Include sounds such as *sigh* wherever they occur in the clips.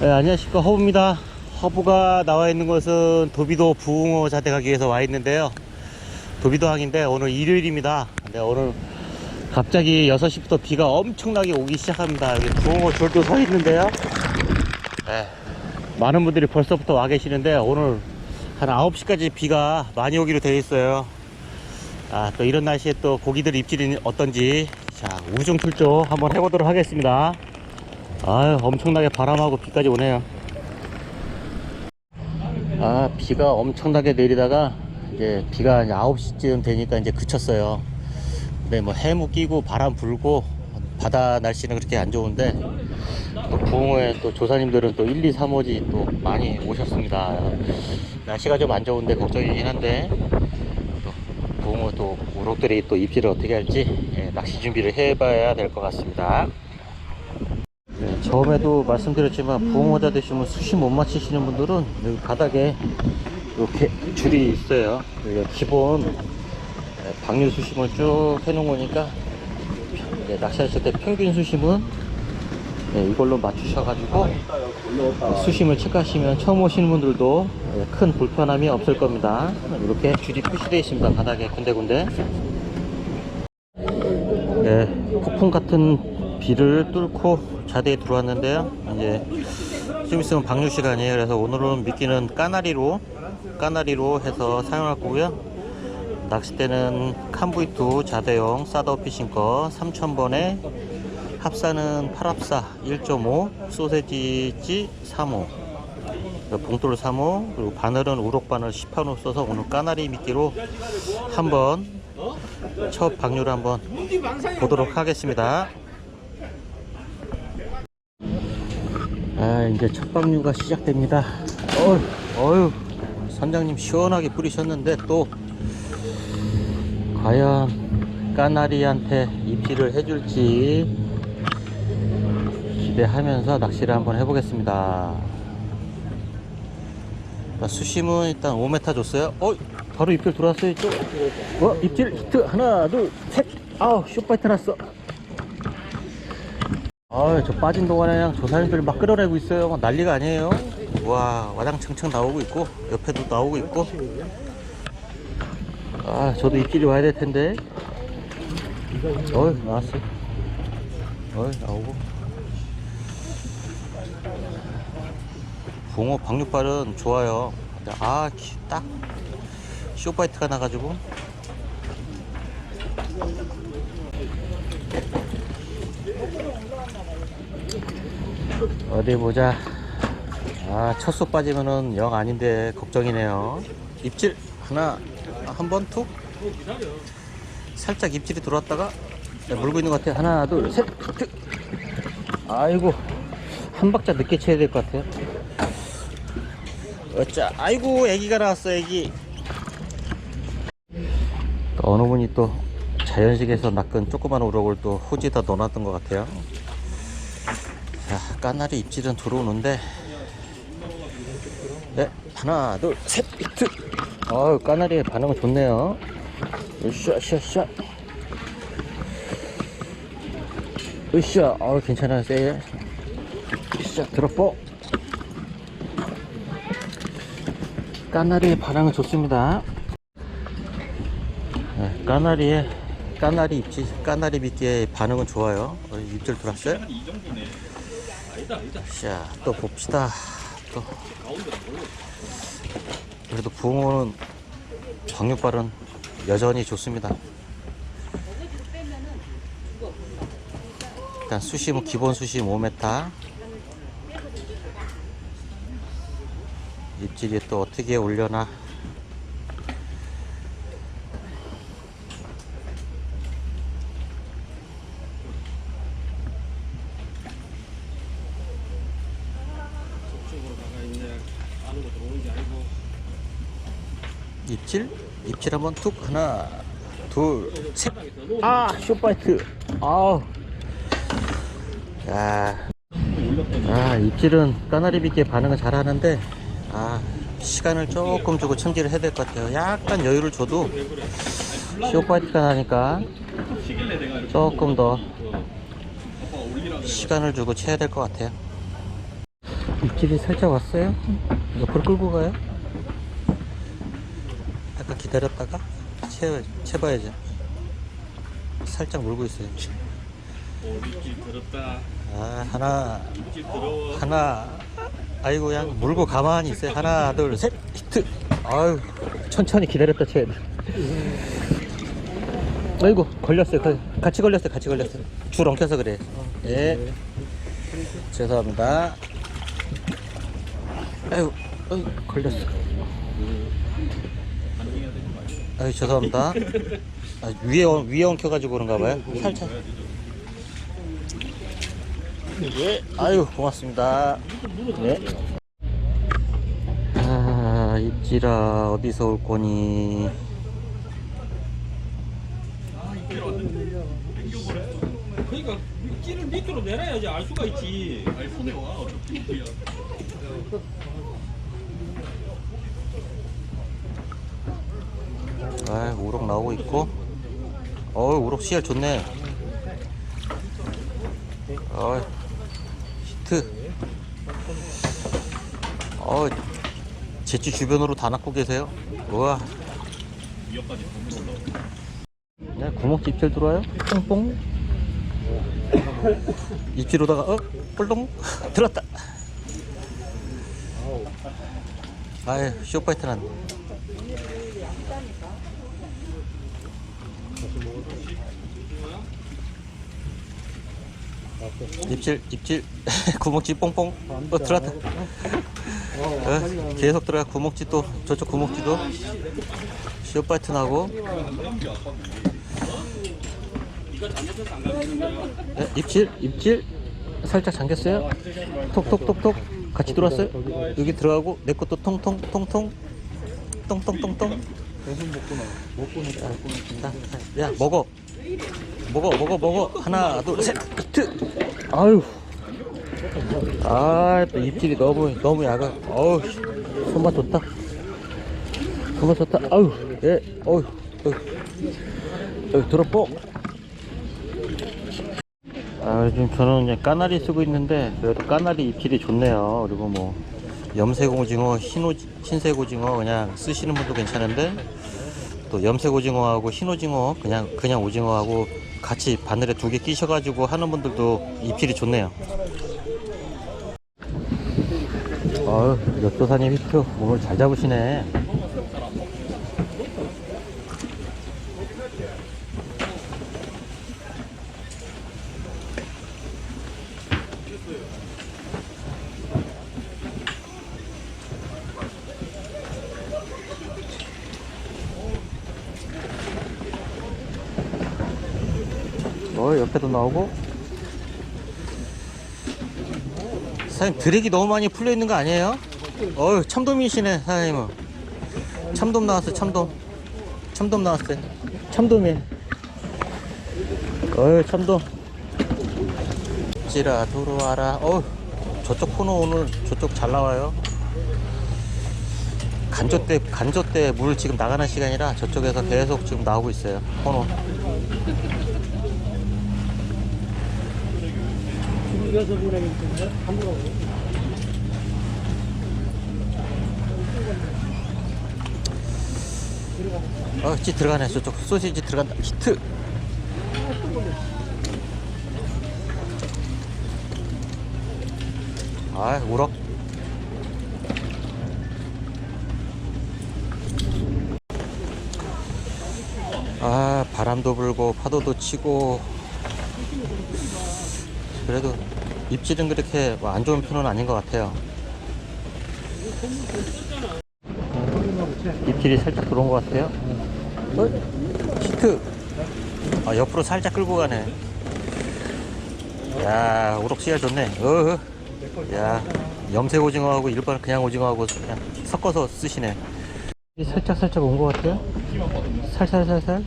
네, 안녕하십니까. 허브입니다. 허브가 나와 있는 곳은 도비도 부흥호 자대 가기에서 와 있는데요. 도비도항인데 오늘 일요일입니다. 근데 오늘 갑자기 6시부터 비가 엄청나게 오기 시작합니다. 여기 부흥호 절도 서 있는데요. 네, 많은 분들이 벌써부터 와 계시는데 오늘 한 9시까지 비가 많이 오기로 되어 있어요. 아, 또 이런 날씨에 또 고기들 입질이 어떤지 자 우중 출조 한번 해보도록 하겠습니다 아유 엄청나게 바람하고 비까지 오네요. 아 비가 엄청나게 내리다가 이제 비가 이제 9시쯤 되니까 이제 그쳤어요. 근데 뭐 해무 끼고 바람 불고 바다 날씨는 그렇게 안 좋은데 또 부흥호에 또 조사님들은 또 1, 2, 3호지 또 많이 오셨습니다. 날씨가 좀 안 좋은데 걱정이긴 한데 또 부흥호 또 우럭들이 또 입질을 어떻게 할지 예, 낚시 준비를 해봐야 될 것 같습니다. 네, 처음에도 말씀드렸지만 부엉어자 되시면 수시 못 맞히시는 분들은 여기 바닥에 이렇게 줄이 있어요. 여기가 기본 네, 방류 수심을 쭉 해놓은 거니까 네, 낚시하실 때 평균 수심은 네, 이걸로 맞추셔가지고 네, 수심을 체크하시면 처음 오시는 분들도 네, 큰 불편함이 없을 겁니다. 이렇게 줄이 표시되어 있습니다. 바닥에 군데군데. 네, 폭풍 같은 비를 뚫고 자대에 들어왔는데요. 이제 좀 있으면 방류 시간이에요. 그래서 오늘은 미끼는 까나리로 까나리로 해서 사용할 거고요. 낚싯대는 캄브이투 자대용 사더 피싱 거 3000번에 합사는 8합사 1.5 소세지지 3호 봉돌 3호 그리고 바늘은 우럭 바늘 10판호 써서 오늘 까나리 미끼로 한번 첫 방류를 한번 보도록 하겠습니다. 아 이제 첫 방류가 시작됩니다. 어휴, 어휴 선장님 시원하게 뿌리셨는데 또 과연 까나리한테 입질을 해줄지 기대하면서 낚시를 한번 해보겠습니다. 자, 수심은 일단 5m 줬어요. 어, 바로 입질 들어왔어요. 또. 어, 입질 히트 하나, 둘, 셋. 아우, 쇼파이트 났어. 아, 저 빠진 동안에 그냥 조사님들 막 끌어내고 있어요. 막 난리가 아니에요. 와, 와장창창 나오고 있고, 옆에도 나오고 있고. 아, 저도 입질이 와야 될 텐데. 어이, 나왔어. 어이, 나오고. 붕어 방육발은 좋아요. 아, 기- 딱 쇼파이트가 나가지고. 어디 보자. 아, 첫수 빠지면은 영 아닌데 걱정이네요. 입질 하나, 한 번 툭. 살짝 입질이 들어왔다가 네, 물고 있는 것 같아요. 하나, 둘, 셋, 툭. 아이고, 한 박자 늦게 쳐야 될 것 같아요. 어짜, 아이고, 애기가 나왔어, 애기. 또 어느 분이 또 자연식에서 낚은 조그만 우럭을 또 호지에다 넣어놨던 것 같아요. 자, 까나리 입질은 들어오는데, 네, 하나, 둘, 셋, 히트. 어우, 까나리의 반응은 좋네요. 으쌰, 으쌰, 어우, 괜찮아요, 세일. 으쌰, 들어뽀. 까나리의 반응은 좋습니다. 네, 까나리의, 까나리 입질, 까나리 미끼의 반응은 좋아요. 어, 입질 들어왔어요? 자, 또 봅시다. 또. 그래도 부흥호는 방육발은 여전히 좋습니다. 일단 수심은 기본 수심 5m. 입질이 또 어떻게 올려나. 입질? 입질 한번 툭 하나 둘셋아 쇼파이트. 아우. 야. 아 입질은 까나리 비께 반응을 잘 하는데 아 시간을 조금 주고 첨지를 해야 될 것 같아요. 약간 여유를 줘도 쇼파이트가 나니까 조금 더 시간을 주고 쳐야 될 것 같아요 입질이 살짝 왔어요. 옆으로 끌고 가요. 약간 기다렸다가 채, 채봐야죠. 살짝 물고 있어요. 입질 들었다. 아, 하나, 입질 더러워. 하나. 아이고, 그냥 물고 가만히 있어요. 하나, 둘, 셋, 히트. 아유, 천천히 기다렸다 채야 돼. 아이고, 걸렸어요. 걸- 같이 걸렸어요. 같이 걸렸어요. 줄 엉켜서 그래. 예. 죄송합니다. 아이고, 아이고 걸렸어. 아유, 죄송합니다. 아, 위에, 엉- 위에 엉켜가지고 그런가 봐요. 살짝. 예. 아유, 고맙습니다. 네. 아, 입지라 어디서 올 거니? 그러니까 입질을 밑으로 내려야지 알 수가 있지. 아니 손에 와 어떻게 아, 우럭 나오고 있고. 어우, 우럭 씨알 좋네. 어, 히트. 어, 제치 주변으로 다 낚고 계세요. 우와. 위협까지. 네, 구멍지 입질 들어와요? 뽕뽕. 입질 오다가, 어? 뿔동? *laughs* 들었다. 아유, 쇼파이트 난. 입질, 입질, *laughs* 구멍지 뽕뽕. 어, 들어왔다. 어, 계속 들어가. 구멍지 또, 저쪽 구멍지도. 쇼파이트 나고. 네, 입질, 입질. 살짝 잠겼어요. 톡톡톡톡. 같이 들어왔어요. 여기 들어가고 내 것도 통통 통통 똥똥똥똥. 자, 자, 야 먹어. 먹어 먹어 먹어. 하나 둘 셋. 히트. 아유. 아, 또 입질이 너무 너무 약아. 어우, 씨. 손맛 좋다. 손맛 좋다. 아유, 예, 어우, 어우, 여기 들어 뽀. 아, 요즘 저는 이제 까나리 쓰고 있는데 그래도 까나리 입질이 좋네요. 그리고 뭐 염색 오징어, 흰오 흰색 오징어 그냥 쓰시는 분도 괜찮은데 또 염색 오징어하고 흰 오징어 그냥 그냥 오징어하고 같이 바늘에 두 개 끼셔가지고 하는 분들도 입질이 좋네요. 아유, 엿도사님 히트 오늘 잘 잡으시네. 어, 옆에도 나오고. 사장님, 드랙이 너무 많이 풀려 있는 거 아니에요? 어휴, 참돔이시네, 사장님은. 참돔 나왔어요, 참돔. 참돔 나왔어요. 참돔이. 어휴, 참돔. 지라, 들어와라. 어휴, 저쪽 코너 오늘 저쪽 잘 나와요. 간조 때, 간조 때 물 지금 나가는 시간이라 저쪽에서 계속 지금 나오고 있어요. 코너. 어, 찌 들어가네. 저쪽 소시지 들어간다. 히트. 아, 우럭. 아, 바람도 불고 파도도 치고 그래도 입질은 그렇게 뭐 안 좋은 편은 아닌 것 같아요. 입질이 살짝 들어온 것 같아요. 어? 히트. 아, 옆으로 살짝 끌고 가네. 야, 우럭 씨알 좋네. 어, 야, 염색 오징어하고 일반 그냥 오징어하고 그냥 섞어서 쓰시네. 살짝 살짝 온 것 같아요. 살살 살살.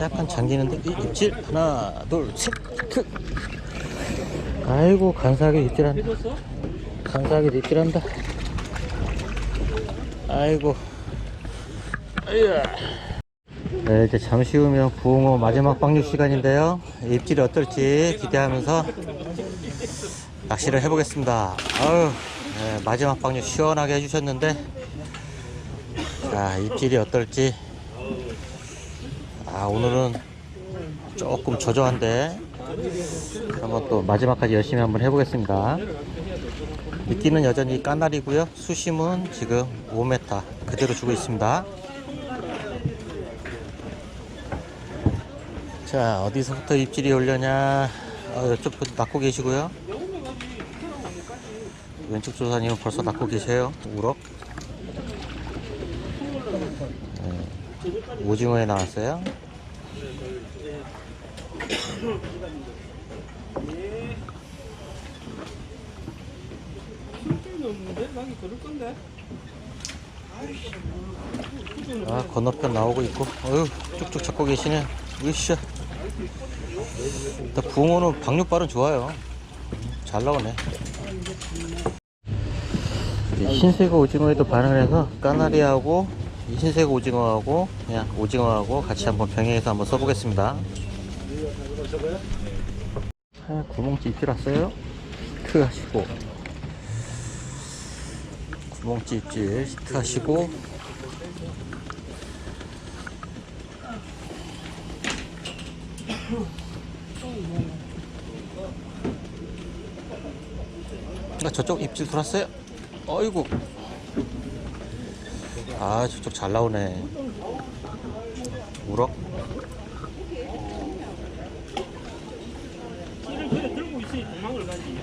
약간 잠기는데 이 입질 하나 둘셋. 아이고 간사하게 입질한다. 간사하게 입질한다. 아이고. 네, 이제 잠시 후면 부흥호 마지막 방류 시간인데요. 입질이 어떨지 기대하면서 낚시를 해보겠습니다. 아유, 네, 마지막 방류 시원하게 해주셨는데, 자, 입질이 어떨지. 아, 오늘은 조금 저조한데, 한번 또 마지막까지 열심히 한번 해보겠습니다. 미끼는 여전히 까날이고요. 수심은 지금 5m 그대로 주고 있습니다. 자 어디서부터 입질이 올려냐 어, 이쪽부터 낚고 계시고요 왼쪽 조사님은 벌써 낚고 계세요 우럭 네, 오징어에 나왔어요 없는데? 나기 그럴 건데? 아 건너편 나오고 있고. 어휴 쭉쭉 잡고 계시네. 으쌰. 일단 붕어는 박육발은 좋아요. 잘 나오네. 이 흰색 오징어에도 반응을 해서 까나리하고 이 흰색 오징어하고 그냥 오징어하고 같이 한번 병행해서 한번 써보겠습니다. 아, 구멍지 입질 왔어요? 히트 하시고 구멍지 입질 히트 하시고 아, 저쪽 입질 들어왔어요? 어이구. 아, 저쪽 잘 나오네. 우럭? 들고 있으니 도망을 가지.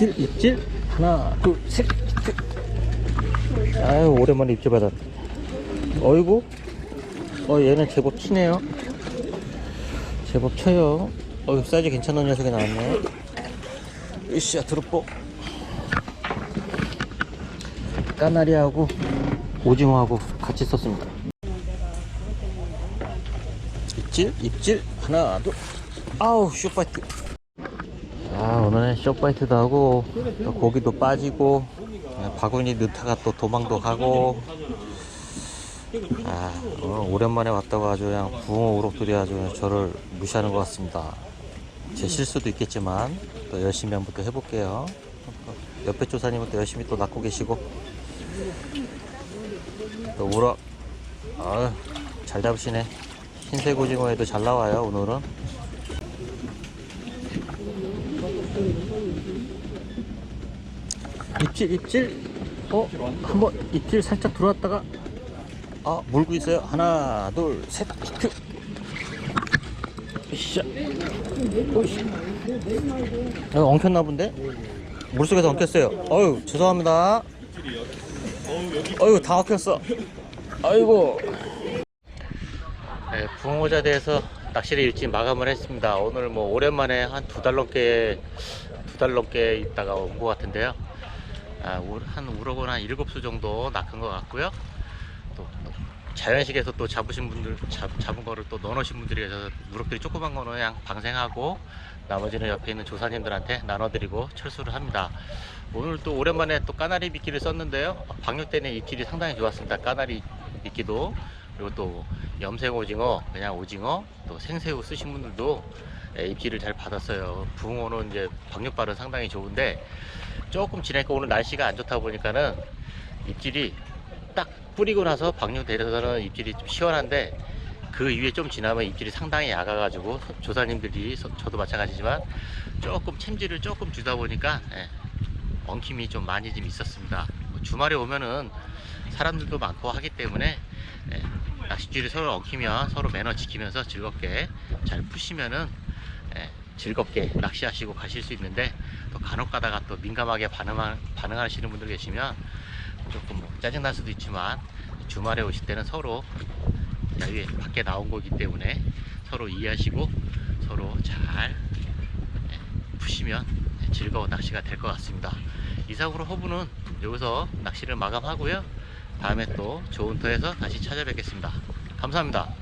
입질, 입질. 하나, 둘, 셋. 히트. 아유, 오랜만에 입질 받았다. 어이구. 어, 얘는 제법 치네요. 제법 쳐요. 어이, 사이즈 괜찮은 녀석이 나왔네. 으쌰, 드롭보. 까나리하고 오징어하고 같이 썼습니다. 입질, 입질. 하나, 둘. 아우, 쇼파이트. 아 오늘은 쇼파이트도 하고 또 고기도 빠지고 아, 바구니 넣다가 또 도망도 가고 아 오랜만에 왔다고 아주 그냥 붕어 우럭들이 아주 저를 무시하는 것 같습니다. 제 실수도 있겠지만 또 열심히 한번 또 해볼게요. 옆에 조사님은 또 열심히 또 낚고 계시고. 또 우럭 아유 잘 잡으시네. 흰색 오징어에도 잘 나와요 오늘은. 입질 입질? 어 한번 입질 살짝 들어왔다가 아 물고 있어요? 하나 둘셋. 히트 으쌰. 어, 엉켰나 본데? 물속에서 엉켰어요. 어유 죄송합니다. 어유 다 엉켰어. 아이고. 네, 붕어자대에서 낚시를 일찍 마감을 했습니다. 오늘 뭐 오랜만에 한 두 달 넘게 두 달 넘게 있다가 온 것 같은데요. 아, 우- 한 우럭은 한 일곱 수 정도 낚은 것 같고요. 자연식에서 또 잡으신 분들 잡, 잡은 거를 또 넣어놓으신 분들이 계셔서 우럭들이 조그만 거는 그냥 방생하고 나머지는 옆에 있는 조사님들한테 나눠드리고 철수를 합니다. 오늘 또 오랜만에 또 까나리 미끼를 썼는데요. 방류 때는 입질이 상당히 좋았습니다. 까나리 미끼도 그리고 또 염색 오징어, 그냥 오징어, 또 생새우 쓰신 분들도 예, 입질을 잘 받았어요. 붕어는 이제 방류발은 상당히 좋은데 조금 지나니까 오늘 날씨가 안 좋다 보니까는 입질이 딱 뿌리고 나서 방류 내려서는 입질이 좀 시원한데 그 이후에 좀 지나면 입질이 상당히 약아가지고 조사님들이 서- 저도 마찬가지지만 조금 챔질을 조금 주다 보니까 예, 엉킴이 좀 많이 좀 있었습니다. 뭐 주말에 오면은 사람들도 많고 하기 때문에 예, 낚싯줄이 서로 엉키면 서로 매너 지키면서 즐겁게 잘 푸시면은 예, 즐겁게 낚시하시고 가실 수 있는데 또 간혹 가다가 또 민감하게 반응하, 반응하시는 분들 계시면 조금 뭐 짜증날 수도 있지만 주말에 오실 때는 서로 야외 밖에 나온 거기 때문에 서로 이해하시고 서로 잘 예, 푸시면 즐거운 낚시가 될 것 같습니다. 이상으로 허브는 여기서 낚시를 마감하고요. 다음에 또 좋은 터에서 다시 찾아뵙겠습니다. 감사합니다.